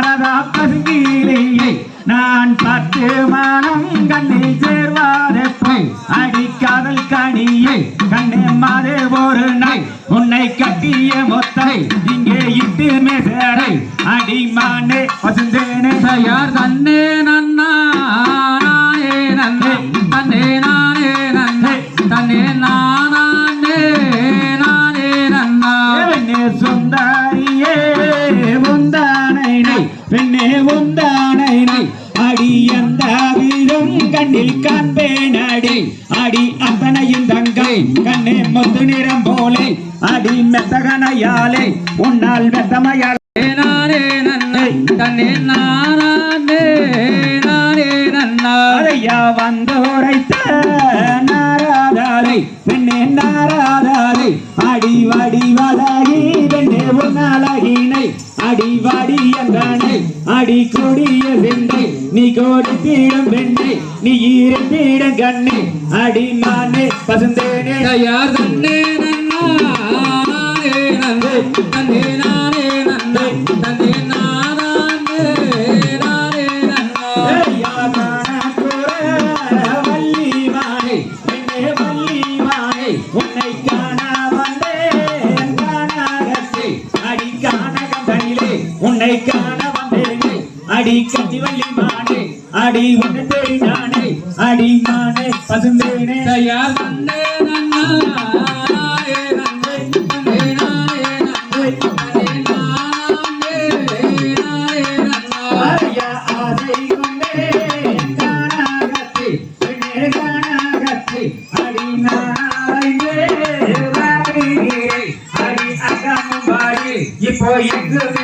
சாரதா பசுங்கீரையை நான் பார்த்து மனம் கண்ணில் சேர்வாரப்பை அடிக்காதல் கனியை கண்ணே மாதே ஒரு நாய். உன்னை கட்டிய மொத்தை இங்கே இட்டு மேசரை அடிமானே பசுந்தேனே. தயார் தன்னேன் கண்ணில் காண்பேன் அடி. அடி அத்தனையும் தங்கை கண்ணே முத்து நிறம் போலே. அடி மெத்தகனையாலே. உன்னால் மெத்தமையால். நானே நன்னை. தன்னே நானே நானே நன்னா. அறையா வந்தோரைத்த நாராதாரை பெண்ணே நாராதாரை அடி வடி வலகி பெண்ணே உன்னாலகினை அடி வடி என்றானே. அடி கொடி நீ கோடி தீடும் பெண்ணை நீ ஈரத்தீடும் கண்ணே அடி நானே பசுந்தேனே யார் தன்னே நானே நன்னே தன்னே நானே நன்னே தன்னே நானே நானே வள்ளிமானே, பெண்ணே வள்ளிமானே, உன்னை காண வந்தேன் கானகத்தே. அடி கானகந்தனிலே, உன்னை காண அடி கத்தி வள்ளிமானே அடி உன்னை தேடி நானே அடி மானே பசுந்தேனே. யார் தன்னே நன்னா நானே நன்னே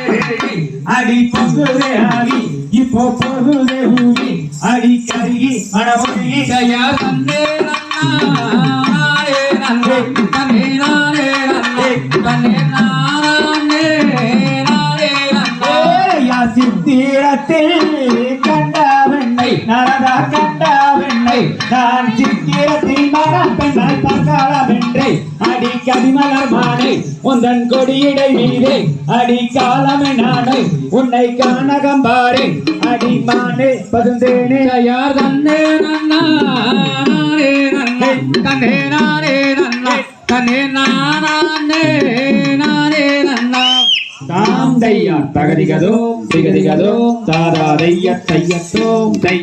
அடி வருகிறேன். அடி. இப்போ பொங்குதே ஊவி அடி கருகி மனமொழி யார் தன்னே நன்னா நானே நன்னே தன்னே நானே நன்னே தன்னே நானே நானே நன்னா ஏயா சித்திரத்தில் கண்டவெண்ணை நரதா கண்டவெண்ணை நான் சித்திரத்தில் மரம் பெண்ணாய் பங்காளவென்றை அடி கதிமலர் மானை உந்தன் கொடியிடை மீதே அடி காலமே நானை உன்னை கானகம்பாரே அடி மானே பசுந்தேனே யார் தன்னே நன்னா நானே நன்னே தன்னே நானே நன்னா தன்னே நானே நானே நன்னா. தாம் தையா தகதிகதோ திகதிகதோ தாரா தைய தையத்தோம் தை